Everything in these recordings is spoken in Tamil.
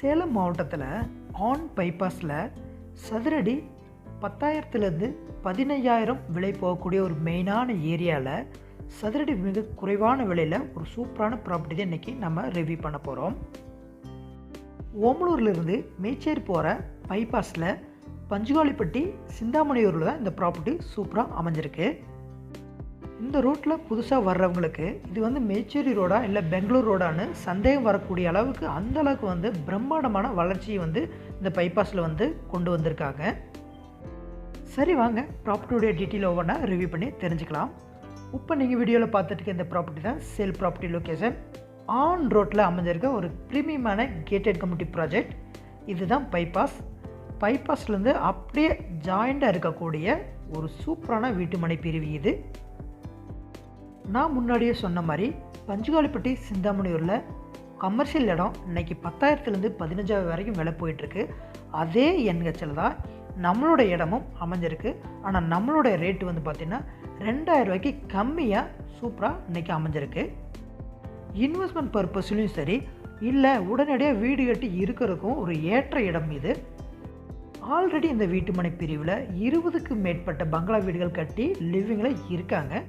சேலம் மாவட்டத்தில் ஆன் பைபாஸில் சதுரடி பத்தாயிரத்துலேருந்து பதினையாயிரம் விலை போகக்கூடிய ஒரு மெயினான ஏரியாவில் சதுரடி மிக குறைவான விலையில் ஒரு சூப்பரான ப்ராப்பர்ட்டி தான் இன்றைக்கி நம்ம ரிவ்யூ பண்ண போகிறோம் ஓமலூர்லேருந்து மேச்சேரி போகிற பைபாஸில் பஞ்சுகாலிப்பட்டி சிந்தாமணியூரில் தான் இந்த ப்ராப்பர்ட்டி சூப்பராக அமைஞ்சிருக்கு. இந்த ரூட்டில் புதுசாக வர்றவங்களுக்கு இது வந்து மேச்சேரி ரோடா இல்லை பெங்களூர் ரோடான்னு சந்தேகம் வரக்கூடிய அளவுக்கு அந்தளவுக்கு வந்து பிரம்மாண்டமான வளர்ச்சியை வந்து இந்த பைபாஸில் வந்து கொண்டு வந்திருக்காங்க. சரி வாங்க ப்ராப்பர்ட்டியோடைய டீட்டெயில் ஒவ்வொன்றா ரிவ்யூ பண்ணி தெரிஞ்சுக்கலாம். இப்போ நீங்கள் வீடியோவில் பார்த்துட்டு இந்த ப்ராப்பர்ட்டி தான் சேல் ப்ராப்பர்ட்டி லொக்கேஷன் ஆன் ரோட்டில் அமைஞ்சிருக்க ஒரு ப்ரீமியமான கேட்டட் கம்யூனிட்டி ப்ராஜெக்ட் இதுதான் பைபாஸ் பைபாஸ்லேருந்து அப்படியே ஜாயிண்டாக இருக்கக்கூடிய ஒரு சூப்பரான வீட்டுமனை பிரிவு இது. நான் முன்னாடியே சொன்ன மாதிரி பஞ்சுகாலிப்பட்டி சிந்தாமணியூரில் கமர்ஷியல் இடம் இன்னைக்கு பத்தாயிரத்துலேருந்து பதினஞ்சாயிரம் வரைக்கும் விலை போயிட்டுருக்கு. அதே எண்கச்சில் தான் நம்மளோட இடமும் அமைஞ்சிருக்கு. ஆனால் நம்மளோட ரேட்டு வந்து பார்த்திங்கன்னா ரெண்டாயிரம் ரூபாய்க்கு கம்மியாக சூப்பராக இன்றைக்கி அமைஞ்சிருக்கு. இன்வெஸ்ட்மெண்ட் பர்பஸ்லையும் சரி இல்லை உடனடியாக வீடு கட்டி இருக்கிறதுக்கும் ஒரு ஏற்ற இடம் இது. ஆல்ரெடி இந்த வீட்டுமனை பிரிவில் இருபதுக்கு மேற்பட்ட பங்களா வீடுகள் கட்டி லிவிங்கில் இருக்காங்க.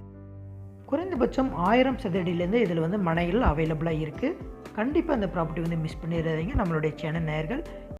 குறைந்தபட்சம் ஆயிரம் சதுரடியிலேருந்து இதில் வந்து மனைகள் அவைலபிளாக இருக்குது கண்டிப்பாக அந்த ப்ராப்பர்ட்டி வந்து மிஸ் பண்ணிடாதீங்க. நம்மளுடைய சேனல் நேயர்கள்